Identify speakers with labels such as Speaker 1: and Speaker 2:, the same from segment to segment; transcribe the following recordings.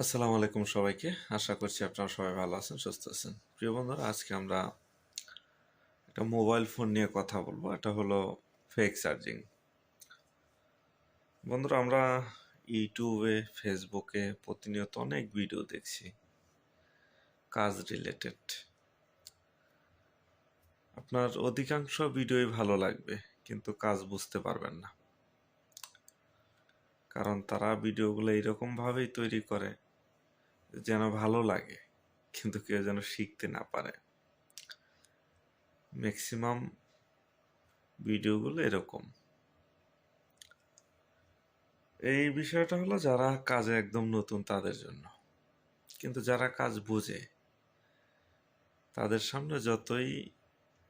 Speaker 1: আসসালামু আলাইকুম সবাইকে। আশা করছি আপনারা সবাই ভালো আছেন, সুস্থ আছেন। প্রিয় বন্ধুরা, আজকে আমরা একটা মোবাইল ফোন নিয়ে কথা বলব। এটা হলো ফেক চার্জিং বন্ধুরা, আমরা ইউটিউবে, ফেসবুকে প্রতিনিয়ত অনেক ভিডিও দেখছি, কাজ রিলেটেড আপনার অধিকাংশ ভিডিওই ভালো লাগবে, কিন্তু কাজ বুঝতে পারবেন না। কারণ তারা ভিডিওগুলো এরকম ভাবেই তৈরি করে যেন ভালো লাগে, কিন্তু কেউ যেন শিখতে না পারে। ম্যাক্সিমাম ভিডিওগুলো এরকম। এই বিষয়টা হলো যারা কাজে একদম নতুন তাদের জন্য। কিন্তু যারা কাজ বোঝে, তাদের সামনে যতই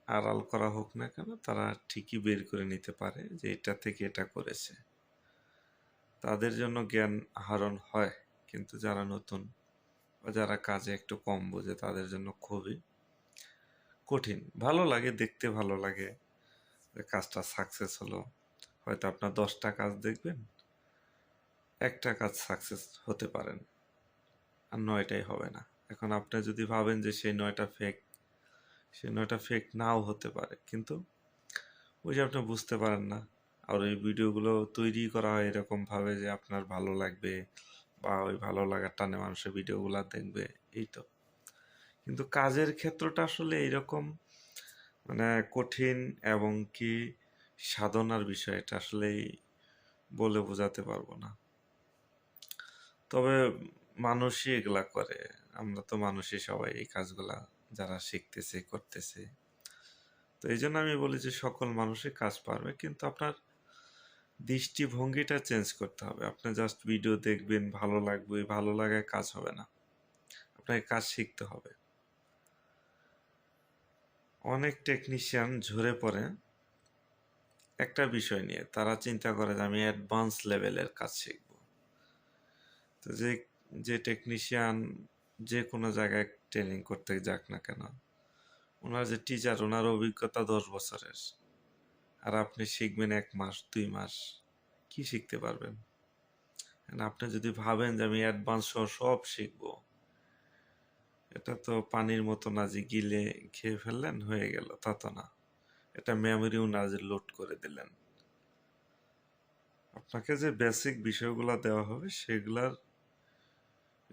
Speaker 1: আড়াল করা হোক না কেন, তারা ঠিকই বের করে নিতে পারে যে এটা থেকে এটা করেছে। তাদের জন্য জ্ঞান আহরণ হয়, কিন্তু যারা নতুন যারা কাজে একটু কম বোঝে তাদের জন্য খুবই কঠিন। ভালো লাগে, দেখতে ভালো লাগে কাজটা সাকসেস হলো। হয়তো আপনার দশটা কাজ দেখবেন, একটা কাজ সাকসেস হতে পারেন। আর নয়টাই হবে না। এখন আপনি যদি ভাবেন যে সেই নয়টা ফেক সেই নয়টা ফেক নাও হতে পারে, কিন্তু ওই যে আপনি বুঝতে পারেন না। আর ওই ভিডিওগুলো তৈরি করা হয় এরকমভাবে যে আপনার ভালো লাগবে বা ওই ভালো লাগার টানে মানুষের ভিডিওগুলো দেখবে, এই তো। কিন্তু কাজের ক্ষেত্রটা আসলে এইরকম মানে কঠিন এবং কি সাধনার বিষয় এটা আসলেই বলে বোঝাতে পারব না। তবে মানুষই এগুলা করে, আমরা তো মানুষই সবাই এই কাজগুলা যারা শিখতেছে, করতেছে। তো এই জন্য আমি বলি যে সকল মানুষই কাজ পারবে, কিন্তু আপনার দৃষ্টিভঙ্গিটা চেঞ্জ করতে হবে। আপনি জাস্ট ভিডিও দেখবেন, ভালো লাগবে, ভালো লাগায় কাজ হবে না। আপনাকে কাজ শিখতে হবে। অনেক টেকনিশিয়ান ঝরে পড়ে একটা বিষয় নিয়ে। তারা চিন্তা করে যে আমি অ্যাডভান্স লেভেলের কাজ শিখব। তো যে যে টেকনিশিয়ান যে কোনো জায়গায় ট্রেনিং করতে যাক না কেন, ওনার যে টিচার ওনার অভিজ্ঞতা দশ বছরের। আর আপনি শিখবেন এক মাস, দুই মাস, কি শিখতে পারবেন? আপনি যদি ভাবেন যে আমি অ্যাডভান্স সহ সব শিখব, এটা তো পানির মতো না যে গিলে খেয়ে ফেললেন, হয়ে গেল, তা তো না। এটা মেমোরিও না যে লোড করে দিলেন। আপনাকে যে বেসিক বিষয়গুলো দেওয়া হবে, সেগুলার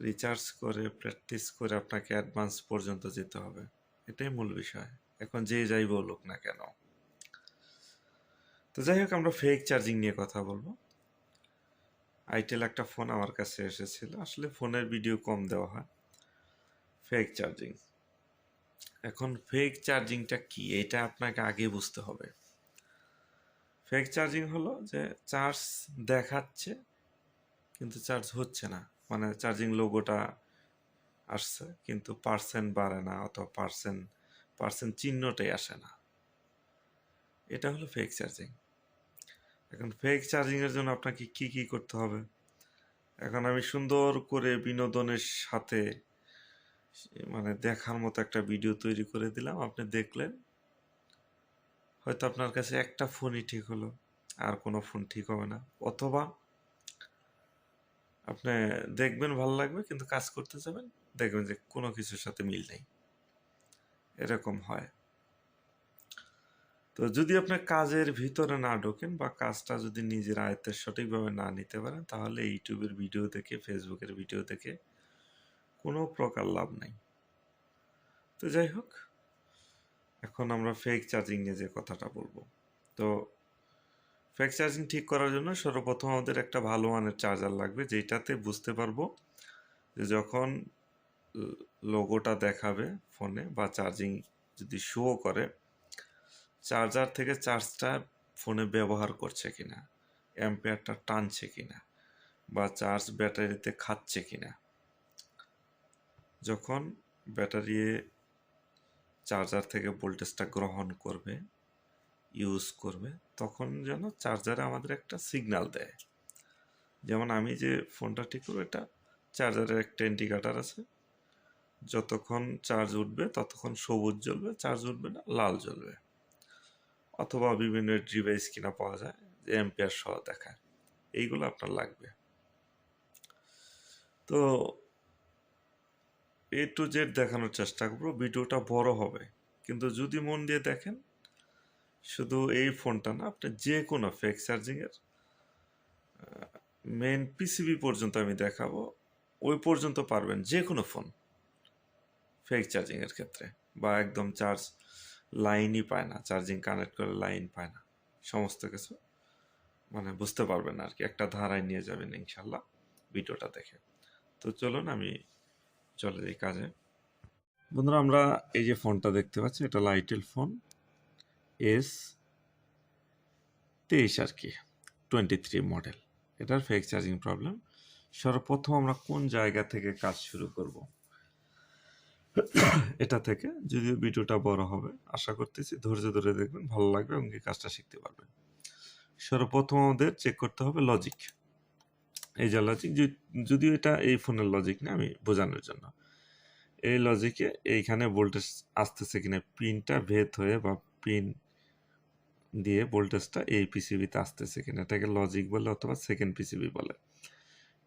Speaker 1: রিচার্জ করে প্র্যাকটিস করে আপনাকে অ্যাডভান্স পর্যন্ত যেতে হবে। এটাই মূল বিষয়। এখন যে যাই বলুক না কেন। তো যাই হোক, আমরা ফেক চার্জিং নিয়ে কথা বলব। আইটেল একটা ফোন আমার কাছে এসেছিল। আসলে ফোনের ভিডিও কম দেওয়া হয়। ফেক চার্জিং এখন ফেক চার্জিংটা কি? এটা আপনাকে আগে বুঝতে হবে। ফেক চার্জিং হলো যে চার্জ দেখাচ্ছে, কিন্তু চার্জ হচ্ছে না। মানে চার্জিং লোগোটা আসছে, কিন্তু পার্সেন্ট বাড়ে না, অথবা পার্সেন্ট পার্সেন্ট চিহ্নটাই আসে না। এটা হলো ফেক চার্জিং এখন ফেক চার্জিংয়ের জন্য আপনাকে কি কি করতে হবে? এখন আমি সুন্দর করে বিনোদনের সাথে মানে দেখার মতো একটা ভিডিও তৈরি করে দিলাম। আপনি দেখলেন, হয়তো আপনার কাছে একটা ফোনই ঠিক হলো, আর কোনো ফোন ঠিক হবে না। অথবা আপনি দেখবেন ভালো লাগবে, কিন্তু কাজ করতে যাবেন, দেখবেন যে কোনো কিছুর সাথে মিল নেই। এরকম হয়। তো যদি আপনি কাজের ভিতরে না ঢোকেন বা কাজটা যদি নিজের আয়ত্তের সঠিকভাবে না নিতে পারেন, তাহলে ইউটিউবের ভিডিও থেকে ফেসবুকের ভিডিও থেকে কোনো প্রকার লাভ নাই। তো যাই হোক, এখন আমরা ফেক চার্জিং নিয়ে যে কথাটা বলব। তো ফেক চার্জিং ঠিক করার জন্য সর্বপ্রথম আমাদের একটা ভালো মানের চার্জার লাগবে যেটাতে বুঝতে পারব যে যখন লোগোটা দেখাবে ফোনে বা চার্জিং যদি শো করে চার্জার থেকে চার্জটা ফোনে ব্যবহার করছে কিনা, অ্যাম্পিয়ারটা টানছে কিনা বা চার্জ ব্যাটারিতে খাচ্ছে কিনা। যখন ব্যাটারি চার্জার থেকে ভোল্টেজটা গ্রহণ করবে ইউজ করবে, তখন যেন চার্জারে আমাদের একটা সিগন্যাল দেয়। যেমন আমি যে ফোনটা ঠিক করব, এটা চার্জারের একটা ইন্ডিকেটার আছে। যতক্ষণ চার্জ উঠবে, ততক্ষণ সবুজ জ্বলবে, চার্জ উঠবে না, লাল জ্বলবে। অথবা বিভিন্ন ডিভাইস কিনা পাওয়া যায়, যে এম্পিয়ার সহ দেখায়। এইগুলো আপনার লাগবে। তো এ টু জেড দেখানোর চেষ্টা করব, ভিডিওটা বড় হবে। কিন্তু যদি মন দিয়ে দেখেন, শুধু এই ফোনটা না, আপনি যে কোনো ফেক চার্জিংয়ের মেন পিসিবি পর্যন্ত আমি দেখাবো, ওই পর্যন্ত পারবেন যে কোনো ফোন ফেক চার্জিংয়ের ক্ষেত্রে, বা একদম চার্জ লাইনই পায় না, চার্জিং কানেক্ট করে লাইন পায় না। সমস্ত কিছু মানে বুঝতে পারবেন আর কি, একটা ধারায় নিয়ে যাবেন ইনশাল্লাহ ভিডিওটা দেখে। তো চলুন আমি চলে যাই কাজে। বন্ধুরা, আমরা এই যে ফোনটা দেখতে পাচ্ছি, এটা লাইটেল ফোন এস তেইশ আর কি টোয়েন্টি থ্রি মডেল এটার ফেক চার্জিং প্রবলেম সর্বপ্রথম আমরা কোন জায়গা থেকে কাজ শুরু করব? এটা থেকে যদিও ভিডিওটা বড় হবে, আশা করতেছি ধৈর্য ধরে দেখবেন, ভালো লাগবে এবং এই কাজটা শিখতে পারবেন। সর্বপ্রথম আমাদের চেক করতে হবে লজিক এই যে লজিক যদিও এটা এই ফোনের লজিক না, আমি বোঝানোর জন্য। এই লজিকে এইখানে ভোল্টেজ আসতেছে কিনা পিনটা ভেদ হয়ে বা পিন দিয়ে ভোল্টেজটা এই পিসিবিতে আসতেছে কিনা, এটাকে লজিক বলে অথবা সেকেন্ড পিসিবি বলে।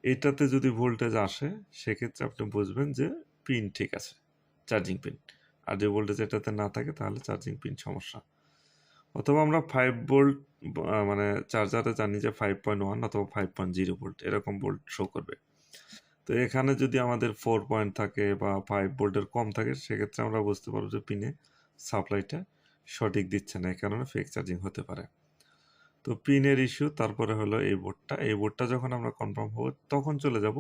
Speaker 1: এটাতে যদি ভোল্টেজ আসে, সেক্ষেত্রে আপনি বুঝবেন যে পিন ঠিক আছে। চার্জিং পিন আর যে ভোল্টেজ এটাতে না থাকে, তাহলে চার্জিং পিন সমস্যা। অথবা আমরা ফাইভ ভোল্ট মানে চার্জারে জানি যে ফাইভ পয়েন্ট ওয়ান অথবা ফাইভ পয়েন্ট জিরো ভোল্ট এরকম ভোল্ট শো করবে। তো এখানে যদি আমাদের ফোর পয়েন্ট থাকে বা ফাইভ ভোল্টের কম থাকে, সেক্ষেত্রে আমরা বুঝতে পারব যে পিনে সাপ্লাইটা সঠিক দিচ্ছে না, এই কারণে ফেক চার্জিং হতে পারে। তো পিনের ইস্যু তারপরে হলো এই বোর্ডটা। এই বোর্ডটা যখন আমরা কনফার্ম হব, তখন চলে যাব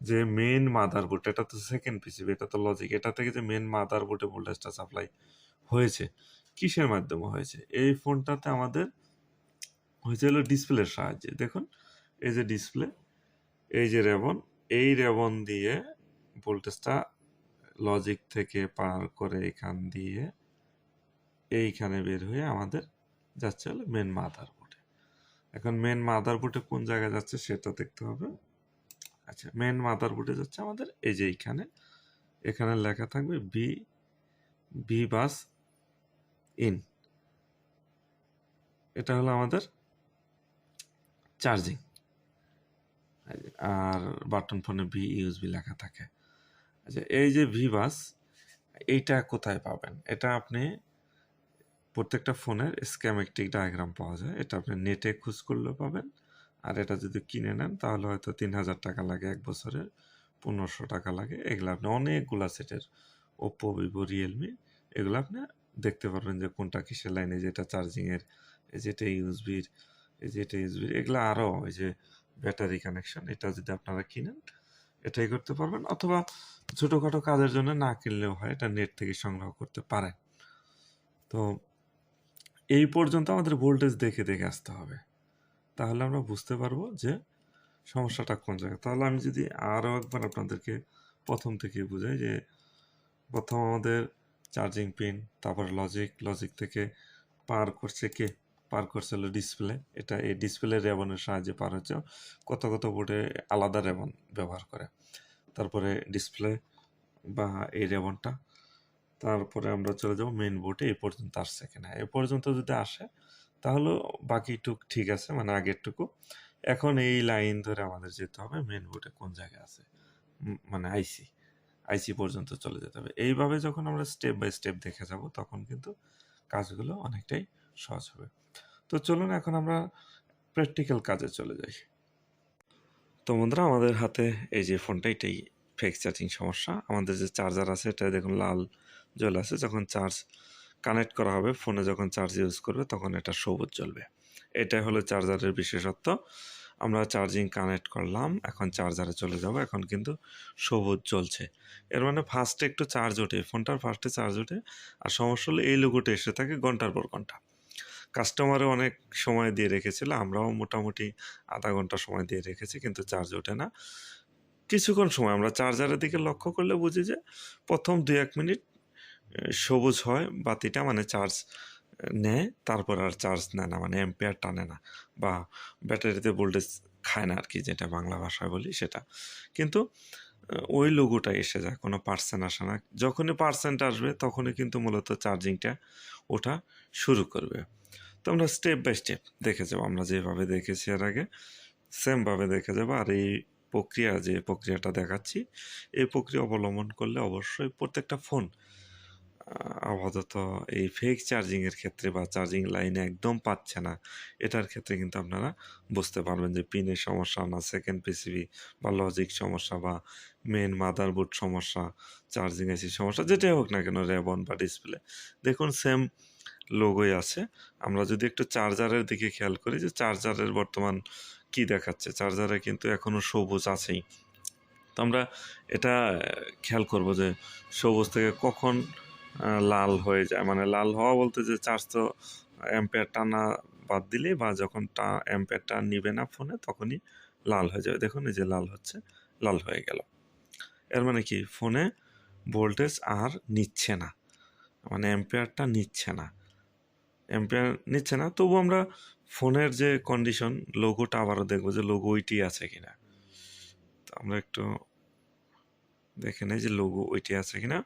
Speaker 1: যে মেন মাদার বোর্ড এটা তো সেকেন্ড পিসিবি এটা তো লজিক এটা থেকে যে মেন মাদার বোর্ডে ভোল্টেজটা সাপ্লাই হয়েছে, কিসের মাধ্যমে হয়েছে? এই ফোনটাতে আমাদের হয়েছিল ডিসপ্লের সাহায্যে। দেখুন, এই যে ডিসপ্লে এই যে রেবন, এই রেবন দিয়ে ভোল্টেজটা লজিক থেকে পার করে এখান দিয়ে এইখানে বের হয়ে আমাদের যাচ্ছে হলো মেন মাদার বোর্ডে এখন মেন মাদার বোর্ডে কোন জায়গায় যাচ্ছে সেটা দেখতে হবে। আচ্ছা মেন মাদার বোর্ডে যাচ্ছে আমাদের, এই যে এইখানে। এখানে লেখা থাকবে বি বি বাস ইন এটা হলো আমাদের চার্জিং আর বাটন ফোনে ভি ইউএসবি লেখা থাকে। আচ্ছা এই যে ভি বাস এইটা কোথায় পাবেন? এটা আপনি প্রত্যেকটা ফোনের স্ক্যামেটিক ডায়াগ্রাম পাওয়া যায়। এটা আপনি নেটে খোঁজ করলেও পাবেন। আর এটা যদি কিনে নেন, তাহলে হয়তো তিন হাজার টাকা লাগে এক বছরে, পনেরোশো টাকা লাগে। এগুলো আপনি অনেকগুলা সেটের ওপো ভিভো রিয়েলমি এগুলো আপনি দেখতে পারবেন যে কোনটা কিসের লাইনে যেটা চার্জিংয়ের, এই যেটা ইউজবির এই যেটা ইউজবির এগুলো আরও ওই যে ব্যাটারি কানেকশন, এটা যদি আপনারা কিনেন, এটাই করতে পারবেন। অথবা ছোটোখাটো কাজের জন্য না কিনলেও হয়, এটা নেট থেকে সংগ্রহ করতে পারেন। তো এই পর্যন্ত আমাদের ভোল্টেজ দেখে দেখে আসতে হবে। তাহলে আমরা বুঝতে পারব যে সমস্যাটা কোন জায়গায়। তাহলে আমি যদি আরও একবার আপনাদেরকে প্রথম থেকে বুঝাই যে প্রথম আমাদের চার্জিং পিন তারপরে লজিক লজিক থেকে পার করছে কে? পার করছে হলো ডিসপ্লে এটা এই ডিসপ্লে রেবনের সাহায্যে পার হচ্ছে। কত কত বোর্ডে আলাদা রেবন ব্যবহার করে। তারপরে ডিসপ্লে বা এই রেবনটা তারপরে আমরা চলে যাব মেন বোর্ডে এই পর্যন্ত আসছে কিনা। এ পর্যন্ত যদি আসে তাহলে বাকিটুক ঠিক আছে মানে আগেরটুকু। এখন এই লাইন ধরে আমাদের যেতে হবে মেন বোর্ডে কোন জায়গায় আছে। মানে আইসি আইসি পর্যন্ত চলে যেতে হবে। এইভাবে যখন আমরা স্টেপ বাই স্টেপ দেখে যাব, তখন কিন্তু কাজগুলো অনেকটাই সহজ হবে। তো চলুন এখন আমরা প্র্যাকটিক্যাল কাজে চলে যাই। তো বন্ধুরা, আমাদের হাতে এই যে ফোনটা এটাই ফেক চার্জিং সমস্যা। আমাদের যে চার্জার আছে, এটা দেখুন লাল জল আছে। যখন চার্জ কানেক্ট করা হবে ফোনে যখন চার্জ ইউজ করবে, তখন এটা সবুজ জ্বলবে। এটাই হলো চার্জারের বিশেষত্ব। আমরা চার্জিং কানেক্ট করলাম, এখন চার্জারে চলে যাব, এখন কিন্তু সবুজ জ্বলছে। এর মানে ফার্স্টে একটু চার্জ ওঠে, ফোনটার ফার্স্টে চার্জ ওঠে, আর সমস্যা হলো এই লোগোটা এসে থাকে ঘণ্টার পর ঘণ্টা। কাস্টমারও অনেক সময় দিয়ে রেখেছিল, আমরাও মোটামুটি আধা ঘণ্টা সময় দিয়ে রেখেছি, কিন্তু চার্জ ওঠে না। কিছুক্ষণ সময়, আমরা চার্জারের দিকে লক্ষ্য করলে বুঝি যে প্রথম দু এক মিনিট সবুজ হয়, বাতিটা মানে চার্জ নেয়, তারপর আর চার্জ নেয় না মানে এম্পেয়ার টানে না বা ব্যাটারিতে ভোল্টেজ খায় না আর কি যেটা বাংলা ভাষায় বলি সেটা। কিন্তু ওই লোগোটা এসে যায়, কোনো পার্সেন্ট আসে না। যখনই পার্সেন্ট আসবে, তখনই কিন্তু মূলত চার্জিংটা ওঠা শুরু করবে। তো আমরা স্টেপ বাই স্টেপ দেখে যাব, আমরা যেভাবে দেখেছি এর আগে সেমভাবে দেখে যাব। আর এই প্রক্রিয়া, যে প্রক্রিয়াটা দেখাচ্ছি, এই প্রক্রিয়া অবলম্বন করলে অবশ্যই প্রত্যেকটা ফোন আপাতত এই ফেক চার্জিংয়ের ক্ষেত্রে বা চার্জিং লাইনে একদম পাচ্ছে না। এটার ক্ষেত্রে কিন্তু আপনারা বুঝতে পারবেন যে পিনের সমস্যা না সেকেন্ড পিসিবি বা লজিক সমস্যা বা মেন মাদারবোর্ড সমস্যা চার্জিং এসি সমস্যা, যেটাই হোক না কেন, রেবন বা ডিসপ্লে দেখুন সেম লোগোই আছে। আমরা যদি একটু চার্জারের দিকে খেয়াল করি যে চার্জারের বর্তমান কি দেখাচ্ছে? চার্জারে কিন্তু এখনও সবুজ আছেই। তো আমরা এটা খেয়াল করব যে সবুজ থেকে কখন লাল হয়ে যায়। মানে লাল হওয়া বলতে যে চার্জ তো অ্যাম্পেয়ার টানা বাদ দিলেই বা যখন টা অ্যাম্পেয়ারটা নিবে না ফোনে তখনই লাল হয়ে যাবে। দেখুন এই যে লাল হচ্ছে, লাল হয়ে গেল। এর মানে কি? ফোনে ভোল্টেজ আর নিচ্ছে না। মানে অ্যাম্পেয়ারটা নিচ্ছে না। অ্যাম্পেয়ার নিচ্ছে না, তবু আমরা ফোনের যে কন্ডিশন লোগোটা আবারও দেখব যে লোগো ওইটি আছে কিনা। আমরা একটু দেখে নেই যে লোগো ওইটি আছে কিনা।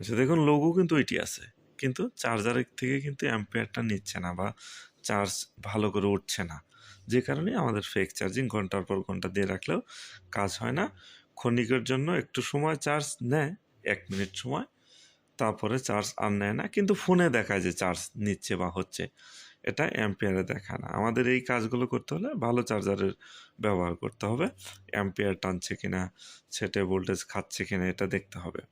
Speaker 1: আচ্ছা দেখুন লোগো কিন্তু ওইটি আছে। কিন্তু চার্জারের থেকে কিন্তু অ্যাম্পেয়ারটা নিচ্ছে না বা চার্জ ভালো করে উঠছে না। যে কারণে আমাদের ফেক চার্জিং ঘণ্টার পর ঘণ্টা দিয়ে রাখলেও কাজ হয় না। ক্ষণিকের জন্য একটু সময় চার্জ নেয়, এক মিনিট সময়, তারপরে চার্জ আর নেয় না। কিন্তু ফোনে দেখায় যে চার্জ নিচ্ছে বা হচ্ছে। এটা অ্যাম্পিয়ারে দেখায় না। আমাদের এই কাজগুলো করতে হলে ভালো চার্জারের ব্যবহার করতে হবে। অ্যাম্পিয়ার টানছে কিনা সেটে ভোল্টেজ খাচ্ছে কিনা, এটা দেখতে হবে।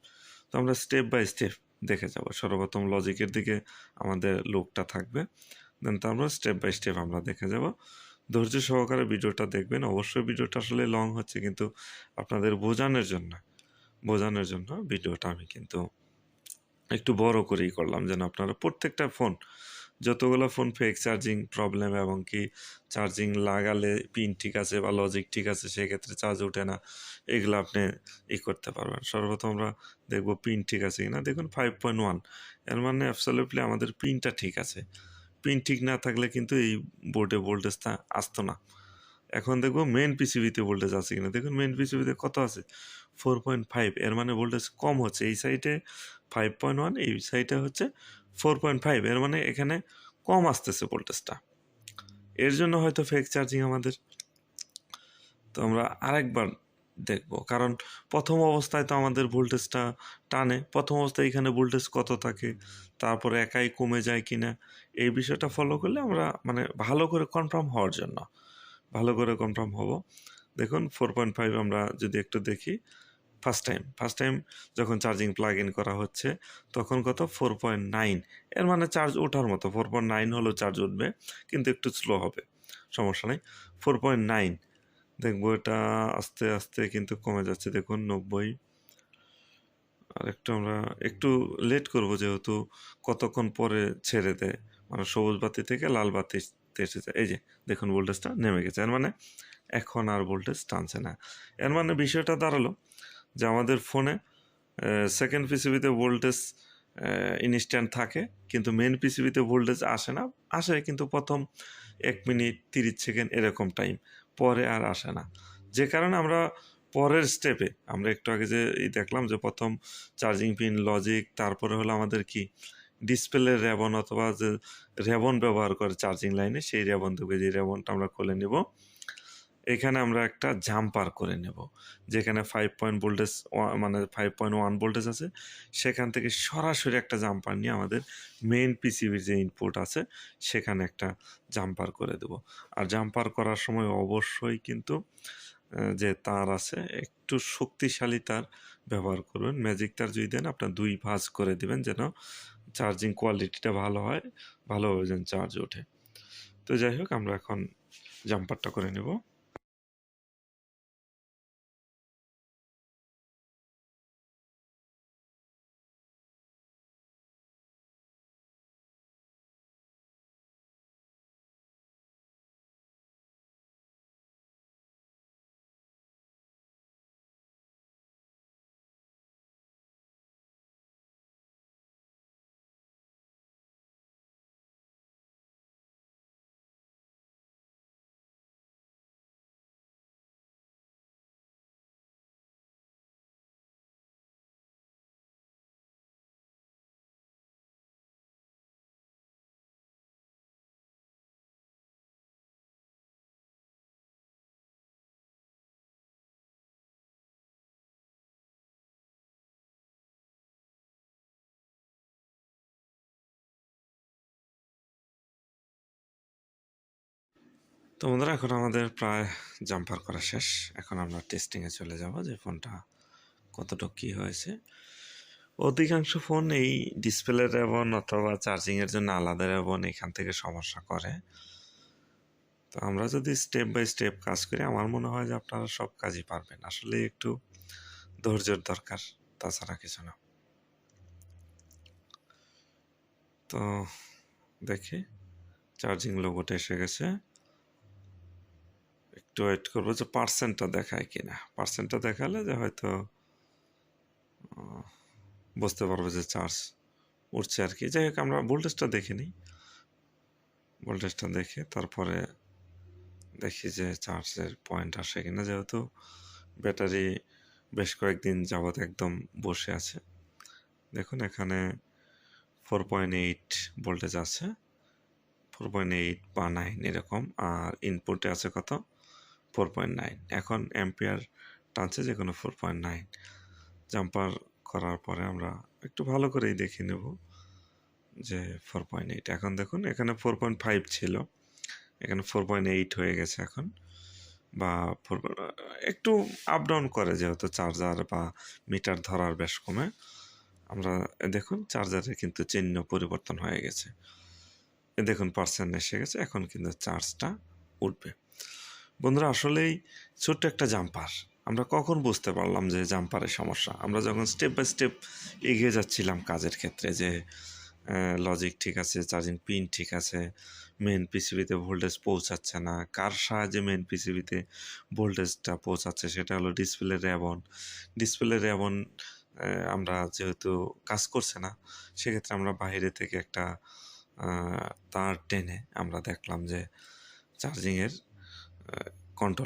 Speaker 1: তো আমরা স্টেপ বাই স্টেপ দেখে যাব। সর্বপ্রথম লজিকের দিকে আমাদের লোকটা থাকবে। দেন তো আমরা স্টেপ বাই স্টেপ আমরা দেখে যাব। ধৈর্য সহকারে ভিডিওটা দেখবেন। অবশ্যই ভিডিওটা আসলে লং হচ্ছে, কিন্তু আপনাদের বোঝানোর জন্য বোঝানোর জন্য ভিডিওটা আমি কিন্তু একটু বড় করেই করলাম, যেন আপনারা প্রত্যেকটা ফোন যতগুলো ফোন ফেক চার্জিং প্রবলেম এবং কি চার্জিং লাগালে পিন ঠিক আছে বা লজিক ঠিক আছে, সেক্ষেত্রে চার্জ ওঠে না, এগুলো আপনি ই করতে পারবেন। সর্বপ্রথম আমরা দেখব পিন ঠিক আছে কিনা। দেখুন ফাইভ পয়েন্ট ওয়ানের মানে অ্যাবসলিউটলি আমাদের পিনটা ঠিক আছে। পিন ঠিক না থাকলে কিন্তু এই বোর্ডে ভোল্টেজটা আসতো না। এখন দেখব মেন পিসিবিতে ভোল্টেজ আছে কিনা। দেখুন মেন পিসিবিতে কত আছে? ফোর পয়েন্ট ফাইভ এর মানে ভোল্টেজ কম হচ্ছে। এই সাইডে ফাইভ পয়েন্ট ওয়ান এই সাইডে হচ্ছে ফোর পয়েন্ট ফাইভ, এর মানে এখানে কম আসতেছে ভোল্টেজটা। এর জন্য হয়তো ফেক চার্জিং আমাদের। তো আমরা আরেকবার দেখব, কারণ প্রথম অবস্থায় তো আমাদের ভোল্টেজটা টানে। প্রথম অবস্থায় এখানে ভোল্টেজ কত থাকে, তারপরে একাই কমে যায় কিনা, এই বিষয়টা ফলো করলে আমরা মানে ভালো করে কনফার্ম হওয়ার জন্য, ভালো করে কনফার্ম হব। দেখুন ফোর পয়েন্ট ফাইভ আমরা যদি একটু দেখি ফার্স্ট টাইম ফার্স্ট টাইম যখন চার্জিং প্লাগ ইন করা হচ্ছে, তখন কত? ফোর পয়েন্ট নাইন এর মানে চার্জ ওঠার মতো ফোর পয়েন্ট নাইন হলেও চার্জ উঠবে, কিন্তু একটু স্লো হবে, সমস্যা নেই। ফোর পয়েন্ট নাইন দেখব এটা আস্তে আস্তে কিন্তু কমে যাচ্ছে, দেখুন নব্বই। আর একটু আমরা একটু লেট করব যেহেতু কতক্ষণ পরে ছেড়ে দেয় মানে সবুজ বাতি থেকে লাল বাতি এসেছে এই যে, দেখুন ভোল্টেজটা নেমে গেছে, এর মানে এখন আর ভোল্টেজ টানছে না। এর মানে বিষয়টা দাঁড়াল যে আমাদের ফোনে সেকেন্ড পিসিবিতে ভোল্টেজ ইনস্ট্যান্ট থাকে, কিন্তু মেন পিসিবিতে ভোল্টেজ আসে না। আসে কিন্তু প্রথম এক মিনিট তিরিশ সেকেন্ড এরকম টাইম পরে আর আসে না। যে কারণে আমরা পরের স্টেপে আমরা একটু আগে যে দেখলাম যে প্রথম চার্জিং পিন লজিক তারপরে হলো আমাদের কি ডিসপ্লে র্যাবন অথবা যে র্যাবন ব্যবহার করে চার্জিং লাইনে সেই র্যাবন থেকে যে র্যাবনটা আমরা খুলে নেব। এখানে আমরা একটা জাম্পার করে নেব, যেখানে ফাইভ পয়েন্ট ভোল্টেজ মানে ফাইভ পয়েন্ট ওয়ান ভোল্টেজ আছে। সেখান থেকে সরাসরি একটা জাম্পার নিয়ে আমাদের মেইন পিসিবির যে ইনপুট আছে, সেখানে একটা জাম্পার করে দেব। আর জাম্পার করার সময় অবশ্যই কিন্তু যে তার আছে, একটু শক্তিশালী তার ব্যবহার করবেন ম্যাজিক তার যদি দেন, আপনার দুই ভাঁজ করে দিবেন যেন চার্জিং কোয়ালিটিটা ভালো হয়, ভালোভাবে যেন চার্জ ওঠে। তো যাই হোক, আমরা এখন জাম্পারটা করে নেব। তো বন্ধুরা, এখন আমাদের প্রায় জাম্পার করা শেষ। এখন আমরা টেস্টিংয়ে চলে যাব যে ফোনটা কতটুকু কী হয়েছে। অধিকাংশ ফোন এই ডিসপ্লে রেবন অথবা চার্জিংয়ের জন্য আলাদা রেবন এখান থেকে সমস্যা করে। তো আমরা যদি স্টেপ বাই স্টেপ কাজ করি, আমার মনে হয় যে আপনারা সব কাজই পারবেন। আসলে একটু ধৈর্যের দরকার, তাছাড়া কিছু না। তো দেখি চার্জিং লোগোটা এসে গেছে। একটু ওয়েট করব যে পার্সেন্টটা দেখায় কি না পার্সেন্টটা দেখালে যে হয়তো বুঝতে পারব যে চার্জ উঠছে আর কি। যাই হোক, আমরা ভোল্টেজটা দেখে নিই। ভোল্টেজটা দেখে তারপরে দেখি যে চার্জের পয়েন্ট আসে কিনা। যেহেতু ব্যাটারি বেশ কয়েকদিন যাবৎ একদম বসে আছে। দেখুন, এখানে ফোর পয়েন্ট এইট ভোল্টেজ আছে। ফোর পয়েন্ট এইট বা নাইন এরকম। আর ইনপুটে আছে কত? Four point nine. এখন অ্যাম্পিয়ার টানছে যে কোনো ফোর পয়েন্ট নাইন। জাম্পার করার পরে আমরা একটু ভালো করেই দেখে নেব যে ফোর পয়েন্ট এইট। এখন দেখুন, এখানে ফোর পয়েন্ট ফাইভ ছিল। এখানে ফোর পয়েন্ট এইট হয়ে গেছে এখন। বা ফোর, একটু আপ ডাউন করে যেহেতু চার্জার বা মিটার ধরার বেশ কমে। আমরা, দেখুন চার্জারে কিন্তু চিহ্ন পরিবর্তন হয়ে গেছে। দেখুন পার্সেন্ট এসে গেছে। এখন কিন্তু চার্জটা উঠবে। বন্ধুরা, আসলেই ছোট্ট একটা জাম্পার আমরা কখন বুঝতে পারলাম যে জাম্পারের সমস্যা? আমরা যখন স্টেপ বাই স্টেপ এগিয়ে যাচ্ছিলাম কাজের ক্ষেত্রে যে লজিক ঠিক আছে চার্জিং পিন ঠিক আছে মেন পিসিবিতে ভোল্টেজ পৌঁছাচ্ছে না, কার সাহায্যে মেন পিসিবিতে ভোল্টেজটা পৌঁছাচ্ছে সেটা হলো ডিসপ্লে র্যাবন ডিসপ্লে র্যাবন আমরা যেহেতু কাজ করছে না, সেক্ষেত্রে আমরা বাইরে থেকে একটা তার টেনে আমরা দেখলাম যে চার্জিংয়ের कंट्रोल